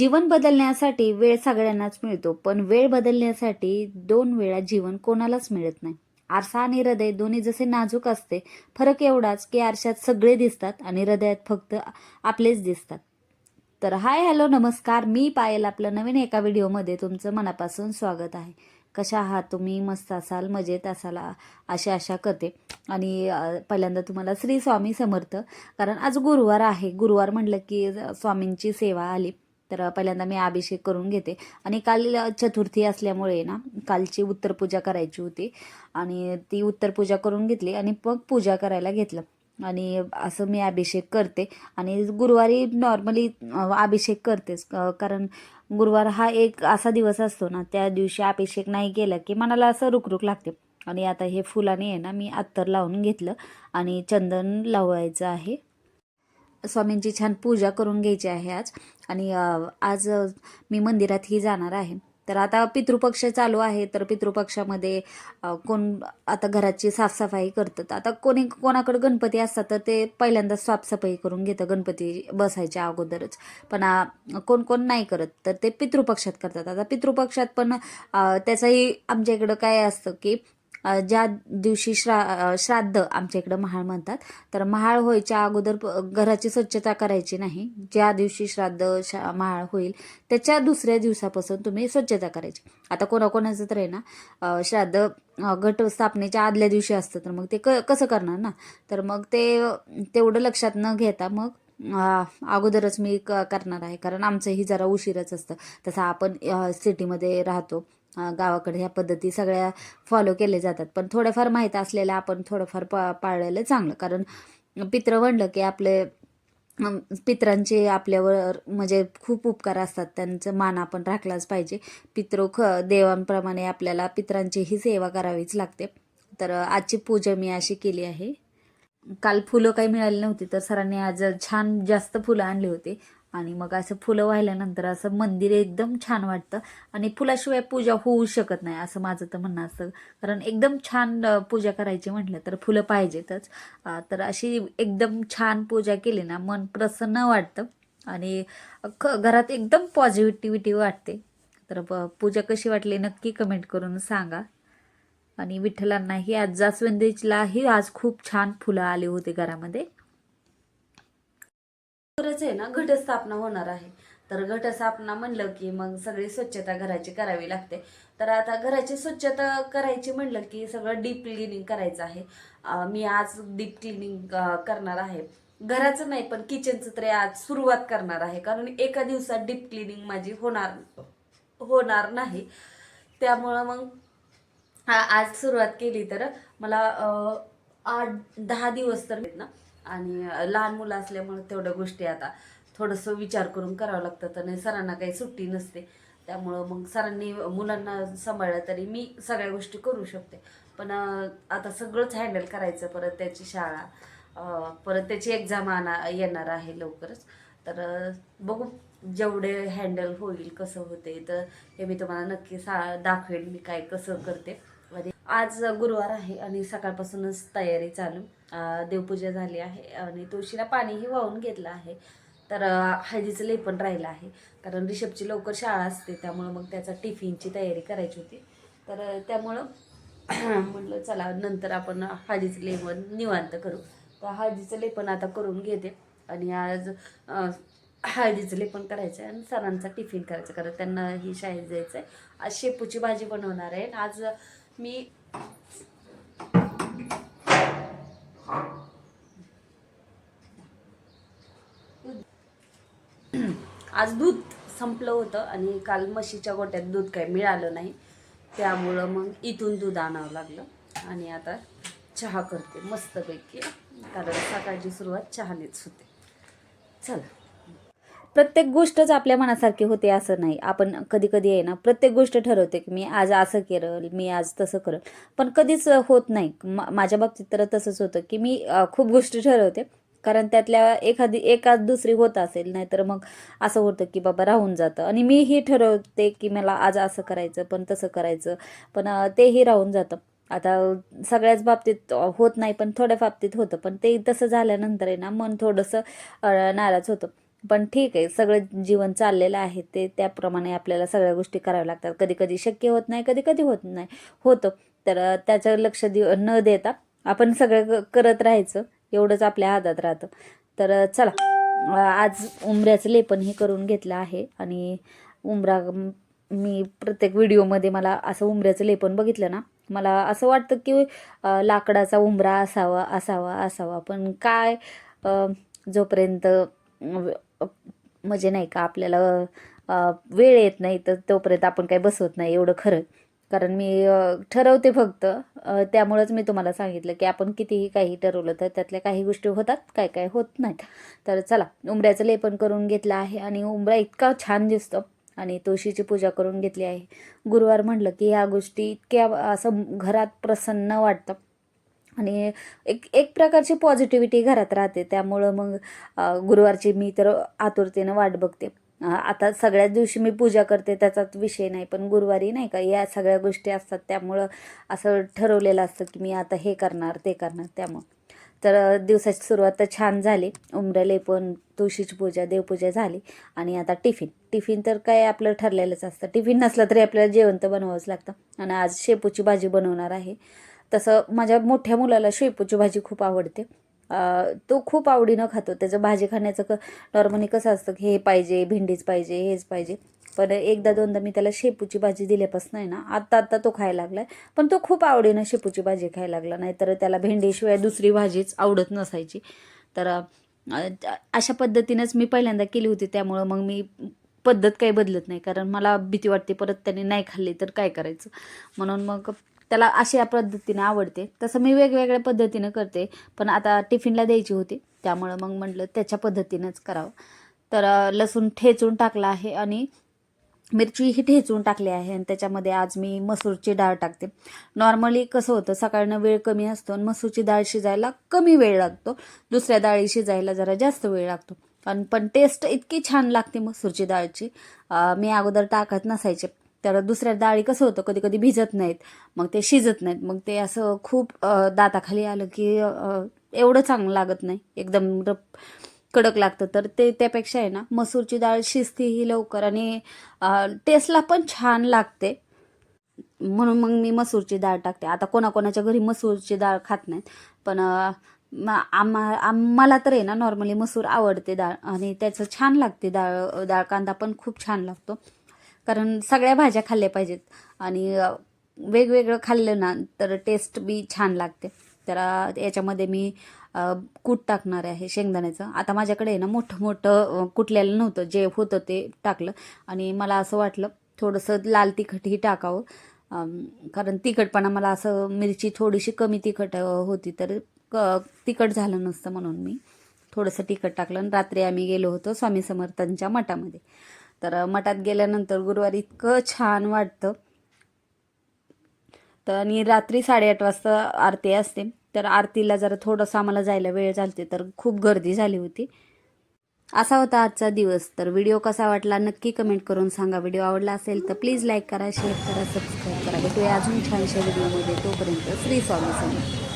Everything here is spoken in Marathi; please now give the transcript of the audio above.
जीवन बदलण्यासाठी वेळ सगळ्यांनाच मिळतो पण वेळ बदलण्यासाठी दोन वेळा जीवन कोणालाच मिळत नाही. आरसा आणि हृदय दोन्ही जसे नाजूक असते फरक एवढाच की आरशात सगळे दिसतात आणि हृदयात फक्त आपलेच दिसतात. तर हाय हॅलो नमस्कार. मी पायल आपलं नवीन एका व्हिडिओमध्ये तुमचं मनापासून स्वागत आहे. कशा आहात तुम्ही? मस्त असाल मजेत असाल अशा आशा करते. आणि पहिल्यांदा तुम्हाला श्री स्वामी समर्थ कारण आज गुरुवार आहे. गुरुवार म्हटलं की स्वामींची सेवा आली. तर पहिल्यांदा मी अभिषेक करून घेते. आणि काल चतुर्थी असल्यामुळे ना कालची उत्तर पूजा करायची होती. आणि ती उत्तर पूजा करून घेतली आणि मग पूजा करायला घेतलं. आणि असं मी अभिषेक करते. आणि गुरुवारी नॉर्मली अभिषेक करतेच. कारण गुरुवार हा एक असा दिवस असतो ना त्या दिवशी अभिषेक नाही केला की मनाला असं रुकरुक लागते. आणि आता हे फुलाने आहे ना मी अत्तर लावून घेतलं. आणि चंदन लावायचं आहे. स्वामींची छान पूजा करून घ्यायची आहे आज. आणि आज मी मंदिरातही जाणार आहे. तर आता पितृपक्ष चालू आहे. तर पितृपक्षामध्ये कोण आता घराची साफसफाई करतात आता कोणी कोणाकडे गणपती असतात तर ते पहिल्यांदा साफसफाई करून घेतं. गणपती बसायच्या अगोदरच. पण कोण कोण नाही करत तर ते पितृपक्षात करतात. आता पितृपक्षात पण त्याचंही आमच्या इकडं काय असतं की ज्या दिवशी श्रा श्राद्ध आमच्या इकडं महाळ म्हणतात तर महाळ व्हायच्या अगोदर घराची स्वच्छता करायची नाही. ज्या दिवशी श्राद्ध शा महाळ होईल त्याच्या दुसऱ्या दिवसापासून तुम्ही स्वच्छता करायची. आता कोणाकोणाचं तर आहे ना श्राद्ध घट स्थापनेच्या आदल्या दिवशी असतं तर मग ते क कसं करणार ना? तर मग ते तेवढं लक्षात न घेता मग अगोदरच मी क करणार आहे. कारण आमचंही जरा उशीरच असतं. तसं आपण सिटीमध्ये राहतो. गावाकडे ह्या पद्धती सगळ्या फॉलो केले जातात. पण थोडंफार माहीत असलेलं आपण थोडंफार पा पाळलेलं चांगलं. कारण पित्र म्हणलं की आपले पित्रांचे आपल्यावर म्हणजे खूप उपकार असतात. त्यांचं मान आपण राखलाच पाहिजे. पितृ ख देवांप्रमाणे आपल्याला पित्रांचीही सेवा करावीच लागते. तर आजची पूजा मी अशी केली आहे. काल फुलं काही मिळाली नव्हती तर सरांनी आज छान जास्त फुलं आणली होती. आणि मग असं फुलं वाहिल्यानंतर असं मंदिर एकदम छान वाटतं. आणि फुलाशिवाय पूजा होऊ शकत नाही असं माझं तर म्हणणं असतं. कारण एकदम छान पूजा करायची म्हटलं तर फुलं पाहिजेतच. तर अशी एकदम छान पूजा केली ना मन प्रसन्न वाटतं. आणि ख घरात एकदम पॉझिटिव्हिटी वाटते. तर पूजा कशी वाटली नक्की कमेंट करून सांगा. आणि विठ्ठलांनाही आज जास्वंदीलाही आज खूप छान फुलं आली होती घरामध्ये. खरंच आहे ना घटस्थापना होणार आहे. तर घटस्थापना म्हणलं की मग सगळी स्वच्छता घराची करावी लागते. तर आता घराची स्वच्छता करायची म्हणलं की सगळं डीप क्लिनिंग करायचं आहे. मी आज डीप क्लिनिंग करणार आहे. घराचं नाही पण किचनचं तरी आज सुरुवात करणार आहे. कारण एका दिवसात डीप क्लिनिंग माझी होणार होणार नाही. त्यामुळं मग आज सुरुवात केली तर मला आठ दहा दिवस तर ना आणि लहान मुलं असल्यामुळे तेवढ्या गोष्टी आता थोडंसं विचार करून करावं लागतं. आणि सरांना काही सुट्टी नसते. त्यामुळं मग सरांनी मुलांना सांभाळलं तरी मी सगळ्या गोष्टी करू शकते. पण आता सगळंच हँडल करायचं. परत त्याची शाळा परत त्याची एक्झाम आणा येणार आहे लवकरच. तर बघू जेवढे हँडल होईल कसं होते. तर हे मी तुम्हाला नक्की सा दाखवेन मी काय कसं करते. आज गुरुवार आहे आणि सकाळपासूनच तयारी चालू. देवपूजा झाली आहे आणि तुळशीला पाणीही वाहून घेतलं आहे. तर हळदीचं लेपण राहिलं आहे. कारण रिषभची लवकर शाळा असते त्यामुळं मग त्याचा टिफिनची तयारी करायची होती. तर त्यामुळं म्हटलं चला नंतर आपण हळदीचं लेपण निवांत करू. तर हळदीचं लेपण आता करून घेते. आणि आज हळदीचं लेपण करायचं आहे आणि सरांचा टिफिन करायचं कारण त्यांना ही शाळेत जायचं आहे आज शेपूची भाजी बनवणार आहे. आणि आज मी आज दूध संपलं होतं आणि काल म्हशीच्या गोट्यात दूध काही मिळालं नाही. त्यामुळं मग इथून दूध आणावं लागलं आणि आता चहा करते मस्तपैकी. कारण सकाळची सुरुवात चहानेच होते. चला. प्रत्येक गोष्टच आपल्या मनासारखी होते असं नाही. आपण कधी कधी आहे ना प्रत्येक गोष्ट ठरवते की मी आज असं केलं मी आज तसं करल. पण कधीच होत नाही. मा- माझ्या बाबतीत तर तसंच होतं की मी खूप गोष्टी ठरवते. कारण त्यातल्या एखादी एका दुसरी होत असेल नाहीतर मग असं होतं की बाबा राहून जातं. आणि मीही ठरवते की मला आज असं करायचं पण तसं करायचं. पण तेही राहून जातं. आता सगळ्याच बाबतीत होत नाही पण थोड्या बाबतीत होतं. पण ते तसं झाल्यानंतर आहे ना मन थोडंसं नाराज होतं. पण ठीक आहे सगळं जीवन चाललेलं आहे ते त्याप्रमाणे आपल्याला सगळ्या गोष्टी कराव्या लागतात. कधी कधी शक्य होत नाही कधी कधी होत नाही होतं. तर त्याचं लक्ष देऊ न देता आपण सगळं क- करत राहायचं एवढंच आपल्या हातात राहतं. तर चला आज उमऱ्याचं लेपन हे करून घेतलं आहे आणि उंबरा मी प्रत्येक व्हिडिओमध्ये मला असं उंबऱ्याचं लेपन बघितलं ना मला असं वाटतं की लाकडाचा उंबरा असावा असावा असावा. पण काय जोपर्यंत म्हणजे नाही का आपल्याला वेळ येत नाही तर तोपर्यंत आपण काही बसवत नाही एवढं खरं. कारण मी ठरवते फक्त त्यामुळंच मी तुम्हाला सांगितलं की आपण कितीही काही ठरवलं तर त्यातल्या काही गोष्टी होतात काय काय होत नाहीत. तर चला उंबऱ्याचं लेपन करून घेतलं आहे आणि उंबरा इतका छान दिसतो आणि तुळशीची पूजा करून घेतली आहे. गुरुवार म्हटलं की ह्या गोष्टी इतक्या असं घरात प्रसन्न वाटतं. आणि एक एक प्रकारची पॉझिटिव्हिटी घरात राहते. त्यामुळं मग गुरुवारची मी तर आतुरतेनं वाट बघते. आता सगळ्याच दिवशी मी पूजा करते त्याचाच विषय नाही. पण गुरुवारी नाही का या सगळ्या गोष्टी असतात. त्यामुळं असं ठरवलेलं असतं की मी आता हे करणार ते करणार त्यामुळं. तर दिवसाची सुरुवात तर छान झाली. उमऱ्याला पण तुळशीची पूजा देवपूजा झाली. आणि आता टिफिन. टिफिन तर काय आपलं ठरलेलंच असतं. टिफिन नसलं तरी आपल्याला जेवण तर बनवावंच लागतं. आणि आज शेपूची भाजी बनवणार आहे. तसं माझ्या मोठ्या मुलाला शेपूची भाजी खूप आवडते. तो खूप आवडीनं खातो. त्याचं भाजी खाण्याचं क नॉर्मली कसं असतं की हे पाहिजे भेंडीच पाहिजे हेच पाहिजे. पण एकदा दोनदा मी त्याला शेपूची भाजी दिल्यापासून आहे ना आत्ता आत्ता तो खायला लागला आहे पण तो खूप आवडीनं शेपूची भाजी खायला लागला. नाहीतर त्याला भेंडीशिवाय दुसरी भाजीच आवडत नसायची. तर अशा पद्धतीनंच मी पहिल्यांदा केली होती. त्यामुळं मग मी पद्धत काही बदलत नाही. कारण मला भीती वाटते परत त्याने नाही खाल्ली तर काय करायचं? म्हणून मग त्याला अशा पद्धतीने आवडते. तसं मी वेगवेगळ्या पद्धतीनं करते पण आता टिफिनला द्यायची होती. त्यामुळं मग म्हटलं त्याच्या पद्धतीनंच करावं. तर लसूण ठेचून टाकला आहे आणि मिरची ही ठेचून टाकली आहे आणि त्याच्यामध्ये आज मी मसूरची डाळ टाकते. नॉर्मली कसं होतं सकाळनं वेळ कमी असतो आणि मसूरची डाळ शिजायला कमी वेळ लागतो. दुसऱ्या डाळी शिजायला जरा जास्त वेळ लागतो. पण पण टेस्ट इतकी छान लागते मसूरची डाळची. मी अगोदर टाकत नसायचे. तर दुसऱ्या डाळी कसं होतं कधी कधी भिजत नाहीत. मग ते शिजत नाहीत. मग ते असं खूप दाताखाली आलं की एवढं चांगलं लागत नाही. एकदम कडक लागतं. तर ते त्यापेक्षा आहे ना मसूरची डाळ शिजती ही लवकर आणि टेस्टला पण छान लागते. म्हणून मग मी मसूरची डाळ टाकते. आता कोणाकोणाच्या घरी मसूरची डाळ खात नाहीत. पण म- आम्हा आम्हाला तर आहे ना नॉर्मली मसूर आवडते डाळ. आणि त्याचं छान लागते डाळ डाळ कांदा पण खूप छान लागतो. कारण सगळ्या भाज्या खाल्ल्या पाहिजेत. आणि वेगवेगळं खाल्लं ना तर टेस्ट बी छान लागते. तर याच्यामध्ये मी कूट टाकणार आहे शेंगदाण्याचं. आता माझ्याकडे आहे ना मोठं मोठं कुटलेलं नव्हतं. जे होतं ते टाकलं. आणि मला असं वाटलं थोडंसं लाल तिखटही टाकावं. कारण तिखटपणा मला असं मिरची थोडीशी कमी तिखट होती. तर क तिखट झालं नसतं म्हणून मी थोडंसं तिखट टाकलं. आणि रात्री आम्ही गेलो होतो स्वामी समर्थांच्या मठामध्ये. तर मठात गेल्यानंतर गुरुवारी इतकं छान वाटतं. तर आणि रात्री साडेआठ वाजता आरती असते. तर आरतीला जरा थोडंसं आम्हाला जायला वेळ झालते तर खूप गर्दी झाली होती. असा होता आजचा दिवस. तर व्हिडिओ कसा वाटला नक्की कमेंट करून सांगा. व्हिडिओ आवडला असेल तर प्लीज लाईक करा शेअर करा सबस्क्राईब करा. भेटूया अजून छानशा व्हिडिओमध्ये. तोपर्यंत श्री स्वामी समर्थ.